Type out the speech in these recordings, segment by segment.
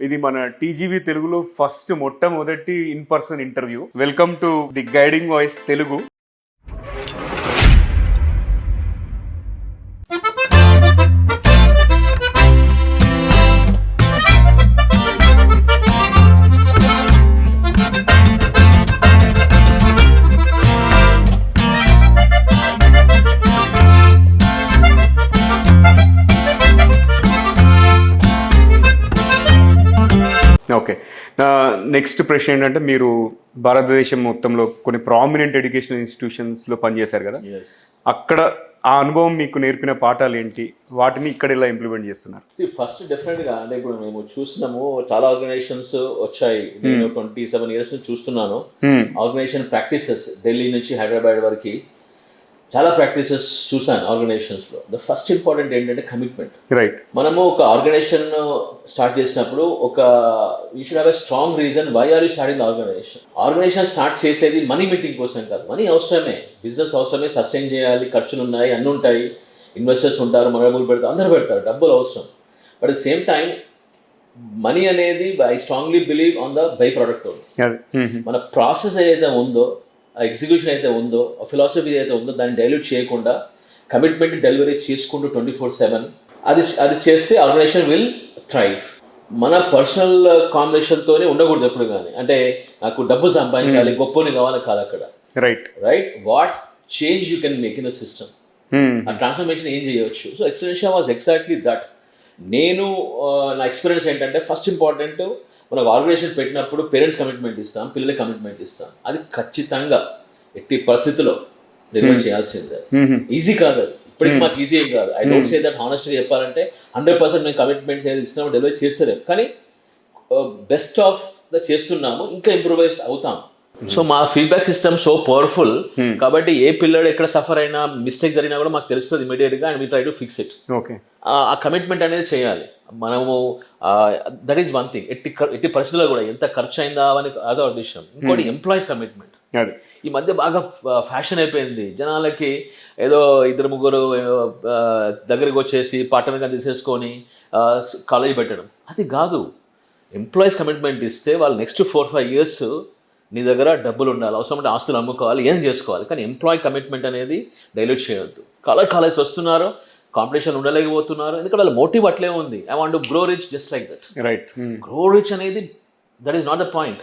ఇది మన టీజీవీ తెలుగులో ఫస్ట్ మొట్టమొదటి in person interview. Welcome to the guiding voice Telugu okay. Next ప్రశ్న ఏంటంటే మీరు భారతదేశం మొత్తంలో కొన్ని ప్రామినెంట్ ఎడ్యుకేషన్ ఇన్స్టిట్యూషన్స్లో పనిచేశారు కదా? అక్కడ ఆ అనుభవం మీకు నేర్పిన పాఠాలు ఏంటి? వాటిని ఇక్కడ ఇలా ఇంప్లిమెంట్ చేస్తున్నారు? ఫస్ట్ డెఫినెట్గా అంటే ఇప్పుడు మేము చూసినాము చాలా ఆర్గనైజేషన్స్ వచ్చాయి. నేను ట్వంటీ సెవెన్ ఇయర్స్ నుంచి చూస్తున్నాను. ఆర్గనైజేషన్ ప్రాక్టీసెస్ ఢిల్లీ నుంచి హైదరాబాద్ వరకు. చాలా ప్రాక్టీసెస్ చూసాను ఆర్గనైజేషన్స్లో. ద ఫస్ట్ ఇంపార్టెంట్ ఏంటంటే కమిట్మెంట్ రైట్ మనము ఒక ఆర్గనైజేషన్ స్టార్ట్ చేసినప్పుడు ఒక you should have a strong reason why are you starting organization organization start చేసేది మనీ మీటింగ్ కోసం కాదు. మనీ అవసరమే. బిజినెస్ అవసరమే. సస్టైన్ చేయాలి. ఖర్చులు ఉన్నాయి అన్నీ ఉంటాయి. ఇన్వెస్టర్స్ ఉంటారు మన డబ్బులు పెడతారు అందరూ పెడతారు. డబ్బులు అవసరం. But at same time money అనేది I strongly believe on the by product. మన ప్రాసెస్ ఏదైతే ఉందో ఆ ఎగ్జిక్యూషన్ అయితే ఉందో ఆ ఫిలాసఫీ ఏదైతే ఉందో దాన్ని డైల్యూట్ చేయకుండా కమిట్మెంట్ డెలివరీ చేసుకుంటూ ట్వంటీ ఫోర్ సెవెన్ అది అది చేస్తే ఆర్గనైజేషన్ విల్ థ్రైవ్ మన పర్సనల్ కాంబినేషన్తోనే ఉండకూడదు ఎప్పుడు కానీ. అంటే నాకు డబ్బు సంపాదించాలి గొప్పని కావాలి కాదు అక్కడ. Right right what change you can make in the system. ఆ ట్రాన్స్ఫర్మేషన్ ఏం చేయొచ్చు so explanation was exactly that నేను నా ఎక్స్పీరియన్స్ ఏంటంటే ఫస్ట్ ఇంపార్టెంట్ మనకు ఆర్గనైజేషన్ పెట్టినప్పుడు పేరెంట్స్ కమిట్మెంట్ ఇస్తాం పిల్లలకి కమిట్మెంట్ ఇస్తాం. అది ఖచ్చితంగా ఎట్టి పరిస్థితిలో డెలివర్ చేయాల్సిందే. ఈజీ కాదు అది. ఇప్పటికి మాకు ఈజీ ఏం కాదు. ఐ డోంట్ సే దట్ హానెస్ట్గా చెప్పాలంటే హండ్రెడ్ పర్సెంట్ మేము కమిట్మెంట్స్ ఏది ఇస్తున్నాము డెలివరీ చేస్తలేము కానీ బెస్ట్ ఆఫ్ ద చేస్తున్నాము ఇంకా ఇంప్రూవైజ్ అవుతాం. సో మా ఫీడ్బ్యాక్ సిస్టమ్ సో పవర్ఫుల్ కాబట్టి ఏ పిల్లడు ఎక్కడ సఫర్ అయినా మిస్టేక్ జరిగినా కూడా మాకు తెలుస్తుంది ఇమీడియట్గా and we try to fix it okay ఆ కమిట్మెంట్ అనేది చేయాలి. మనము దట్ ఈస్ వన్ థింగ్ ఎట్టి ఎట్టి పరిస్థితుల్లో కూడా ఎంత ఖర్చు అయిందా అని అదో విషయం. ఇంకోటి ఎంప్లాయీస్ కమిట్మెంట్ అది. ఈ మధ్య బాగా ఫ్యాషన్ అయిపోయింది. జనాలకి ఏదో ఇద్దరు ముగ్గురు దగ్గరికి వచ్చేసి పార్ట్నర్గా తీసేసుకొని కాలేజీ పెట్టడం. అది కాదు. ఎంప్లాయీస్ కమిట్మెంట్ ఇస్తే వాళ్ళు నెక్స్ట్ ఫోర్ ఫైవ్ ఇయర్స్ నీ దగ్గర డబ్బులు ఉండాలి అవసరం అంటే ఆస్తులు అమ్ముకోవాలి ఏం చేసుకోవాలి? కానీ ఎంప్లాయీ కమిట్మెంట్ అనేది డైల్యూట్ చేయొద్దు. కలర్ కాలేజ్ వస్తున్నారు కాంపిటీషన్ ఉండలేకపోతున్నారు ఎందుకంటే వాళ్ళ మోటివ్ అట్లే ఉంది. I want grow rich just like that right. Grow rich అనేది that is not the point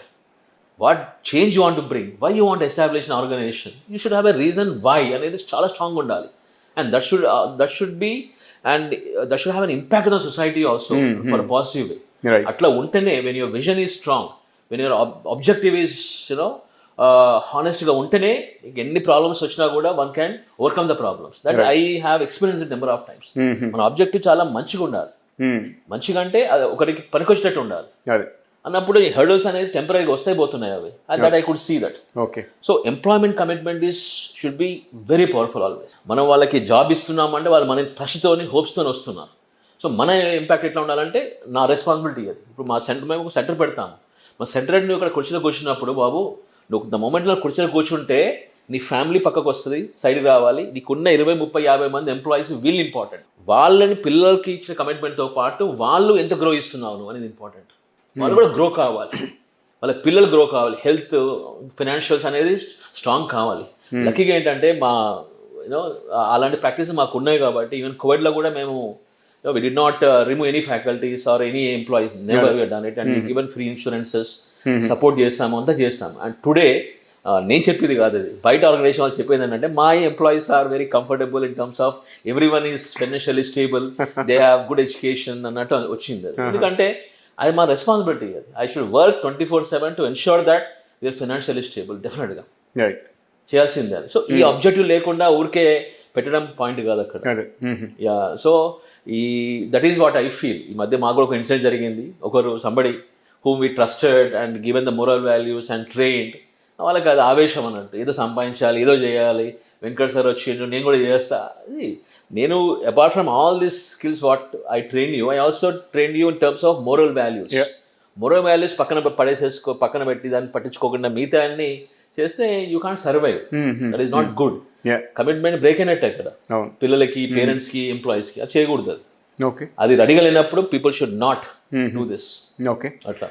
what change you want bring why you want establish an organization you should have a reason why అనేది చాలా strong ఉండాలి. And that should that should be and that should have an impact on society also for positive way అట్లా ఉంటేనే when your vision is strong when your objective is you know హానెస్ట్గా ఉంటేనే ఎన్ని problems వచ్చినా కూడా one can overcome the problems that I have experience number of times. మన objective చాలా మంచిగా ఉండాలి. మ్మ్. మంచిగా అంటే అది ఒకరికి పనికొచ్చేటట్టు ఉండాలి. అన్నప్పుడు ఈ హర్డల్స్ అనేది టెంపరీగా వస్తాయి పోతున్నాయి అవి. That I could see that okay so employment commitment is should be very powerful always మనం వాళ్ళకి జాబ్ ఇస్తున్నామంటే వాళ్ళు మన ట్రస్ట్తోని హోప్స్తోని వస్తున్నారు. సో మన ఇంపాక్ట్ ఎట్లా ఉండాలంటే నా రెస్పాన్సిబిలిటీ అది. ఇప్పుడు మా సెంటర్ మేము ఒక సెంటర్ పెడతాము. మా సెంటర్ నువ్వు ఇక్కడ కుర్చీలో కూర్చున్నప్పుడు బాబు నువ్వు ద మూమెంట్లో కుర్చీలో కూర్చుంటే నీ ఫ్యామిలీ పక్కకు వస్తుంది సైడ్కి రావాలి. నీకున్న ఇరవై ముప్పై యాభై మంది ఎంప్లాయీస్ వీల్ ఇంపార్టెంట్ వాళ్ళని పిల్లలకి ఇచ్చిన కమిట్మెంట్తో పాటు వాళ్ళు ఎంత గ్రో ఇస్తున్నావు నువ్వు అనేది ఇంపార్టెంట్ వాళ్ళు కూడా గ్రో కావాలి. వాళ్ళ పిల్లలు గ్రో కావాలి. హెల్త్ ఫినాన్షియల్స్ అనేది స్ట్రాంగ్ కావాలి. లక్కీగా ఏంటంటే మా యూనో అలాంటి ప్రాక్టీస్ మాకు ఉన్నాయి కాబట్టి ఈవెన్ కోవిడ్లో కూడా మేము we did not remove any faculties or any employees never done it and given free insurances support చేస్తాము అంతా చేస్తాము అండ్ టుడే నేను చెప్పేది కాదు అది బయట ఆర్గనైజేషన్ వాళ్ళు చెప్పేది ఏంటంటే మా employees are very comfortable in terms of every one is financially stable they have good education అన్నట్టు వచ్చింది. ఎందుకంటే అది మా రెస్పాన్సిబిలిటీ అది. I should work twenty four seven to ensure that we are financially stable డెఫినెట్గా చేయాల్సిందే అది. సో ఈ ఆబ్జెక్టివ్ లేకుండా ఊరికే పెట్టడం పాయింట్ కాదు అక్కడ. యా సో ఈ that is what I feel ఈ మధ్య మాకు కూడా ఒక ఇన్సిడెంట్ జరిగింది. ఒకరు somebody whom we trusted and given the moral values and trained వాళ్ళకి అది ఆవేశం అన్నట్టు. ఏదో సంపాదించాలి ఏదో చేయాలి. వెంకట్ సార్ వచ్చిండు నేను కూడా చేస్తా. అది నేను apart from all this skills what I train you I also train you in terms of moral values. Moral values పక్కన పడేసేసుకో పక్కన పెట్టి దాన్ని పట్టించుకోకుండా మిగతా అన్ని చేస్తే you can't survive. That is not good yeah commitment break అయినట్టు అక్కడ పిల్లలకి పేరెంట్స్కి ఎంప్లాయీస్కి అది చేయకూడదు అది. ఓకే అది రెడీగా లేనప్పుడు people should not do this okay అట్లా.